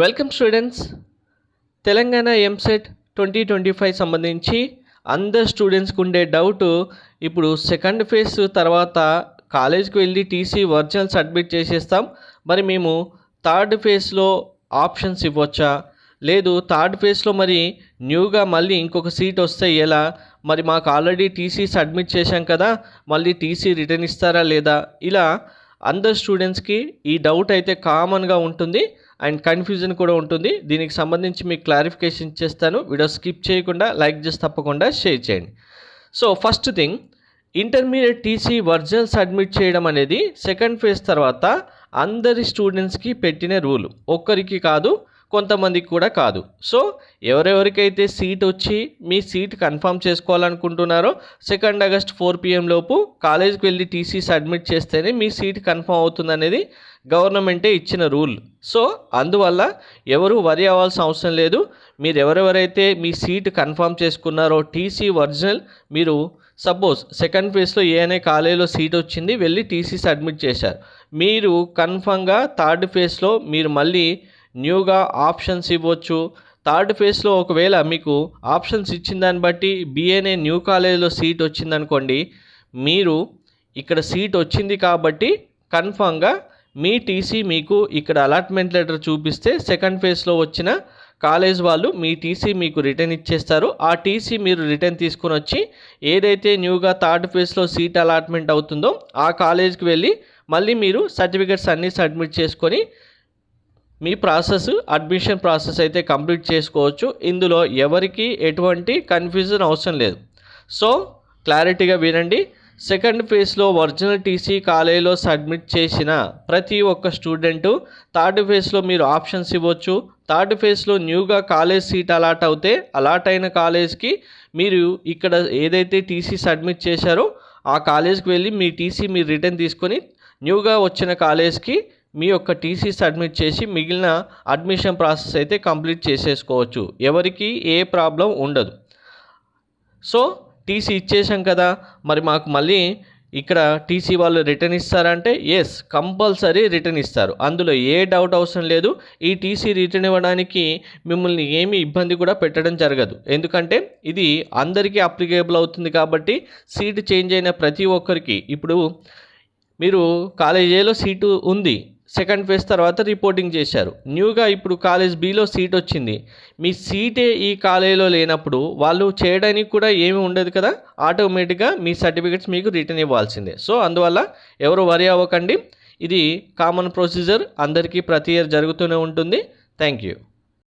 Welcome students Telangana EAMCET twenty twenty five సంబంధించి అందరు స్టూడెంట్స్కి ఉండే డౌట్ ఇప్పుడు సెకండ్ ఫేజ్ తర్వాత కాలేజ్కి వెళ్ళి టీసీ ఒరిజినల్ సబ్మిట్ చేసేస్తాం. మరి మేము థర్డ్ ఫేజ్లో ఆప్షన్స్ ఇవ్వచ్చా? లేదు థర్డ్ ఫేజ్లో మరి న్యూగా మళ్ళీ ఇంకొక సీట్ వస్తే ఎలా? మరి మాకు ఆల్రెడీ టీసీ సబ్మిట్ చేశాం కదా మళ్ళీ టీసీ రిటర్న్ ఇస్తారా లేదా? ఇలా అందరు స్టూడెంట్స్కి ఈ డౌట్ అయితే కామన్గా ఉంటుంది. అండ్ కన్ఫ్యూజన్ కూడా ఉంటుంది. దీనికి సంబంధించి మీకు క్లారిఫికేషన్ ఇచ్చేస్తాను. వీడియో స్కిప్ చేయకుండా లైక్ చేసి తప్పకుండా షేర్ చేయండి. So first thing intermediate TC versions submit చేయడం అనేది సెకండ్ ఫేజ్ తర్వాత అందరి స్టూడెంట్స్కి పెట్టిన రూల్. ఒక్కరికి కాదు కొంతమందికి కూడా కాదు. సో ఎవరెవరికైతే సీట్ వచ్చి మీ సీట్ కన్ఫర్మ్ చేసుకోవాలనుకుంటున్నారో సెకండ్ ఆగస్ట్ ఫోర్ పిఎం లోపు కాలేజ్కి వెళ్ళి టీసీ సబ్మిట్ చేస్తేనే మీ సీట్ కన్ఫర్మ్ అవుతుంది అనేది గవర్నమెంటే ఇచ్చిన రూల్. సో అందువల్ల ఎవరు వరి అవ్వాల్సిన అవసరం లేదు. మీరు ఎవరెవరైతే మీ సీట్ కన్ఫర్మ్ చేసుకున్నారో టీసీ ఒరిజినల్ మీరు సపోజ్ సెకండ్ ఫేజ్లో ఏ అనే కాలేజీలో సీట్ వచ్చింది వెళ్ళి టీసీ సబ్మిట్ చేశారు. మీరు కన్ఫర్మ్గా థర్డ్ ఫేజ్లో మీరు మళ్ళీ న్యూగా ఆప్షన్స్ ఇవ్వచ్చు. థర్డ్ ఫేజ్లో ఒకవేళ మీకు ఆప్షన్స్ ఇచ్చిన దాన్ని బట్టి బీఏనే న్యూ కాలేజీలో సీట్ వచ్చిందనుకోండి మీరు ఇక్కడ సీట్ వచ్చింది కాబట్టి కన్ఫామ్గా మీ టీసీ మీకు ఇక్కడ అలాట్మెంట్ లెటర్ చూపిస్తే సెకండ్ ఫేజ్లో వచ్చిన కాలేజ్ వాళ్ళు మీ టీసీ మీకు రిటర్న్ ఇచ్చేస్తారు. ఆ టీసీ మీరు రిటర్న్ తీసుకొని వచ్చి ఏదైతే న్యూగా థర్డ్ ఫేజ్లో సీట్ అలాట్మెంట్ అవుతుందో ఆ కాలేజ్కి వెళ్ళి మళ్ళీ మీరు సర్టిఫికెట్స్ అన్నీ సబ్మిట్ చేసుకొని మీ ప్రాసెస్ అడ్మిషన్ ప్రాసెస్ అయితే కంప్లీట్ చేసుకోవచ్చు. ఇందులో ఎవరికి ఎటువంటి కన్ఫ్యూజన్ అవసరం లేదు. సో క్లారిటీగా వినండి. సెకండ్ ఫేజ్లో ఒరిజినల్ టీసీ కాలేజీలో సబ్మిట్ చేసిన ప్రతి ఒక్క స్టూడెంటు థర్డ్ ఫేజ్లో మీరు ఆప్షన్స్ ఇవ్వచ్చు. థర్డ్ ఫేజ్లో న్యూగా కాలేజ్ సీట్ అలాట్ అవుతే అలాట్ అయిన కాలేజ్కి మీరు ఇక్కడ ఏదైతే టీసీ సబ్మిట్ చేశారో ఆ కాలేజ్కి వెళ్ళి మీ టీసీ మీరు రిటర్న్ తీసుకొని న్యూగా వచ్చిన కాలేజ్కి మీ యొక్క టీసీ సబ్మిట్ చేసి మిగిలిన అడ్మిషన్ ప్రాసెస్ అయితే కంప్లీట్ చేసేసుకోవచ్చు. ఎవరికి ఏ ప్రాబ్లం ఉండదు. సో టీసీ ఇచ్చేసాం కదా. మరి మాకు మళ్ళీ ఇక్కడ టీసీ వాళ్ళు రిటర్న్ ఇస్తారంటే ఎస్ కంపల్సరీ రిటర్న్ ఇస్తారు. అందులో ఏ డౌట్ అవసరం లేదు. ఈ టీసీ రిటర్న్ ఇవ్వడానికి మిమ్మల్ని ఏమీ ఇబ్బంది కూడా పెట్టడం జరగదు. ఎందుకంటే ఇది అందరికీ అప్లికేబుల్ అవుతుంది కాబట్టి సీటు చేంజ్ అయిన ప్రతి ఒక్కరికి. ఇప్పుడు మీరు కాలేజీలో సీటు ఉంది. సెకండ్ ఫేజ్ తర్వాత రిపోర్టింగ్ చేశారు. న్యూగా ఇప్పుడు కాలేజ్ బీలో సీట్ వచ్చింది. మీ సీటే ఈ కాలేజీలో లేనప్పుడు వాళ్ళు చేయడానికి కూడా ఏమీ ఉండదు కదా? ఆటోమేటిక్గా మీ సర్టిఫికెట్స్ మీకు రిటర్న్ ఇవ్వాల్సిందే. సో అందువల్ల ఎవరు వరి అవ్వకండి. ఇది కామన్ ప్రొసీజర్. అందరికీ ప్రతి ఇయర్ జరుగుతూనే ఉంటుంది. Thank you.